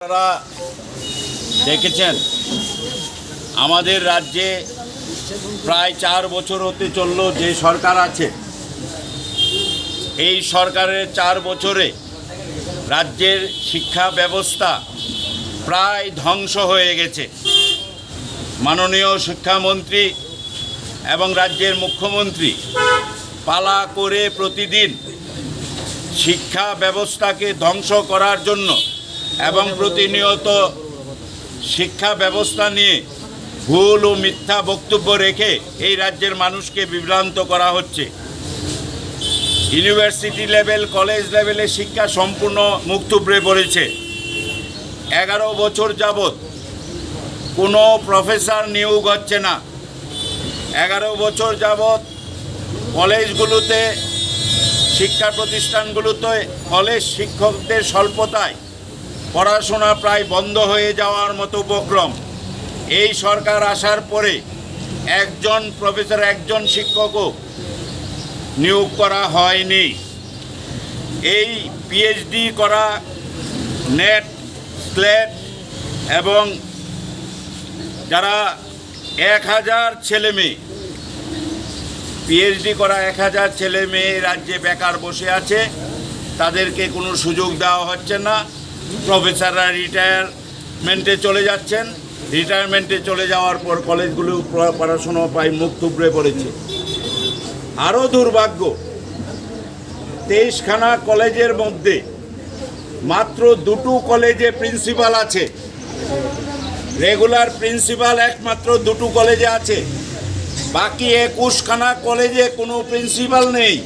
আপনারা দেখেছেন, আমাদের রাজ্যে প্রায় চার বছর হতে চলল যে সরকার আছে। এই সরকারের চার বছরে রাজ্যের শিক্ষা ব্যবস্থা প্রায় ধ্বংস হয়ে গেছে। মাননীয় শিক্ষামন্ত্রী এবং রাজ্যের মুখ্যমন্ত্রী পালা করে প্রতিদিন শিক্ষা ব্যবস্থাকে ধ্বংস করার জন্য এবং প্রতিনিয়ত শিক্ষা ব্যবস্থা নিয়ে ভুল ও মিথ্যা বক্তব্য রেখে এই রাজ্যের মানুষকে বিভ্রান্ত করা হচ্ছে। ইউনিভার্সিটি লেভেল, কলেজ লেভেলে শিক্ষা সম্পূর্ণ মুখ পড়েছে। এগারো বছর যাবৎ কোনো প্রফেসর নিয়োগ হচ্ছে না। এগারো বছর যাবৎ কলেজগুলোতে, শিক্ষা প্রতিষ্ঠানগুলোতে কলেজ শিক্ষকদের স্বল্পতায় পড়াশোনা প্রায় বন্ধ হয়ে যাওয়ার মতো উপক্রম। এই সরকার আসার পরে একজন প্রফেসর, একজন শিক্ষকও নিয়োগ করা হয়নি। এই পিএইচডি করা নেট, স্লেট এবং যারা এক হাজার ছেলে মেয়ে পিএইচডি করা এক হাজার ছেলে মেয়ে রাজ্যে বেকার বসে আছে, তাদেরকে কোনো সুযোগ দেওয়া হচ্ছে না। প্রফেসররা রিটায়ারমেন্টে চলে যাচ্ছেন। রিটায়ারমেন্টে চলে যাওয়ার পর কলেজগুলো পড়াশুনো প্রায় মুখ থুবড়ে পড়েছে। আরও দুর্ভাগ্য, তেইশখানা কলেজের মধ্যে মাত্র দুটো কলেজে প্রিন্সিপাল আছে। রেগুলার প্রিন্সিপাল একমাত্র দুটো কলেজে আছে। বাকি একুশখানা কলেজে কোনো প্রিন্সিপাল নেই।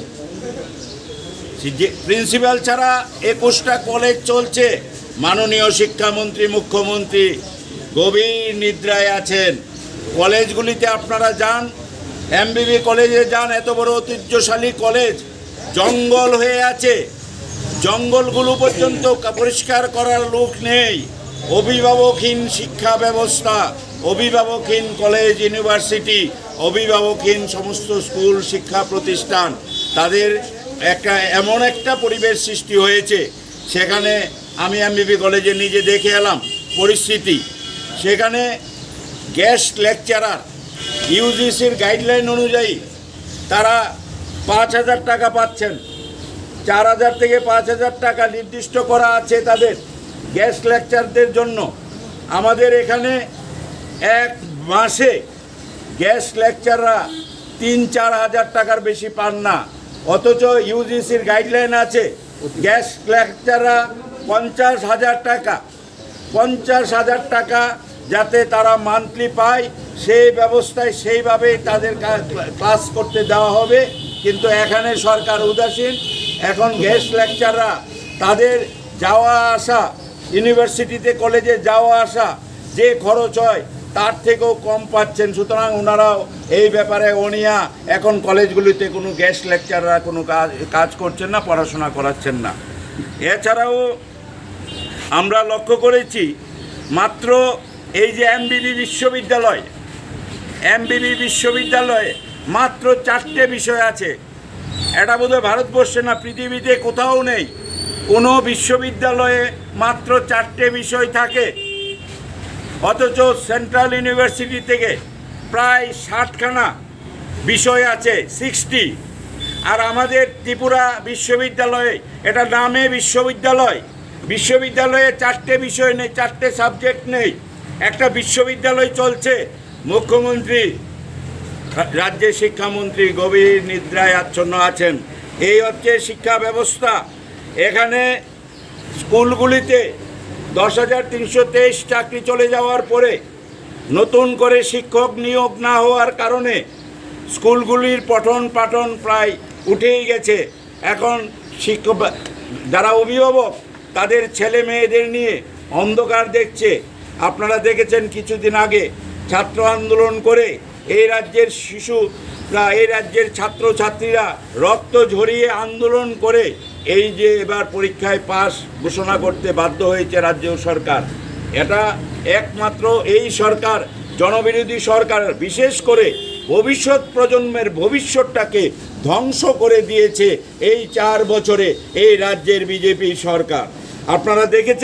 যে প্রিন্সিপাল ছাড়া একুশটা কলেজ চলছে। মাননীয় শিক্ষামন্ত্রী, মুখ্যমন্ত্রী গভীর নিদ্রায় আছেন। কলেজগুলিতে আপনারা যান, এমবিবি কলেজে যান, এত বড় ঐতিহ্যশালী কলেজ জঙ্গল হয়ে আছে। জঙ্গলগুলো পর্যন্ত পরিষ্কার করার লোক নেই। অভিভাবকহীন শিক্ষা ব্যবস্থা, অভিভাবকহীন কলেজ, ইউনিভার্সিটি, অভিভাবকহীন সমস্ত স্কুল, শিক্ষা প্রতিষ্ঠান, তাদের একটা এমন একটা পরিবেশ সৃষ্টি হয়েছে। সেখানে আমি এমবিবি কলেজে নিজে দেখে এলাম পরিস্থিতি। সেখানে গেস্ট লেকচারার ইউজিসির গাইডলাইন অনুযায়ী তারা পাঁচ হাজার টাকা পাচ্ছেন। চার হাজার থেকে পাঁচ হাজার টাকা নির্দিষ্ট করা আছে তাদের গেস্ট লেকচারদের জন্য। আমাদের এখানে এক মাসে গেস্ট লেকচাররা তিন, চার হাজার টাকার বেশি পান না। অথচ ইউজিসির গাইডলাইন আছে গ্যাস লেকচাররা পঞ্চাশ হাজার টাকা। পঞ্চাশ হাজার টাকা যাতে তারা মান্থলি পায়, সেই ব্যবস্থায় সেইভাবেই তাদের ক্লাস করতে দেওয়া হবে। কিন্তু এখানে সরকার উদাসীন। এখন গেস্ট লেকচাররা তাদের যাওয়া আসা ইউনিভার্সিটিতে কলেজে যাওয়া আসা, যে খরচ হয়, তার থেকেও কম পাচ্ছেন। সুতরাং ওনারাও এই ব্যাপারে অনিয়া এখন কলেজগুলিতে কোনো গেস্ট লেকচাররা কোনো কাজ কাজ করছেন না, পড়াশোনা করাচ্ছেন না। এছাড়াও আমরা লক্ষ্য করেছি মাত্র এই যে এমবিবি বিশ্ববিদ্যালয়, এমবিবি বিশ্ববিদ্যালয়ে মাত্র চারটে বিষয় আছে। এটা বোধহয় ভারতবর্ষে না, পৃথিবীতে কোথাও নেই। কোনো বিশ্ববিদ্যালয়ে মাত্র চারটে বিষয় থাকে। অথচ সেন্ট্রাল ইউনিভার্সিটি থেকে প্রায় ষাটখানা বিষয় আছে, সিক্সটি। আর আমাদের ত্রিপুরা বিশ্ববিদ্যালয়ে এটা নামে বিশ্ববিদ্যালয়। বিশ্ববিদ্যালয়ে চারটে বিষয় নেই, চারটে সাবজেক্ট নেই। একটা বিশ্ববিদ্যালয় চলছে, মুখ্যমন্ত্রী রাজ্যের শিক্ষামন্ত্রী গভীর নিদ্রায় আচ্ছন্ন আছেন। এই হচ্ছে শিক্ষা ব্যবস্থা। এখানে স্কুলগুলিতে দশ হাজার তিনশো তেইশ চাকরি চলে যাওয়ার পরে নতুন করে শিক্ষক নিয়োগ না হওয়ার কারণে স্কুলগুলির পঠন পাঠন প্রায় উঠেই গেছে। এখন শিক্ষক যারা অভিভাবক তাদের ছেলে মেয়েদের নিয়ে অন্ধকার দেখছে। আপনারা দেখেছেন কিছুদিন আগে ছাত্র আন্দোলন করে এই রাজ্যের শিশুরা এই রাজ্যের ছাত্রছাত্রীরা রক্ত ঝরিয়ে আন্দোলন করে এই যে এবার পরীক্ষায় পাস ঘোষণা করতে বাধ্য হয়েছে রাজ্য সরকার। এটা একমাত্র এই সরকার, জনবিরোধী সরকার, বিশেষ করে ভবিষ্যৎ প্রজন্মের ভবিষ্যৎটাকে ধ্বংস করে দিয়েছে এই চার বছরে এই রাজ্যের বিজেপি সরকার। আপনারা দেখেছেন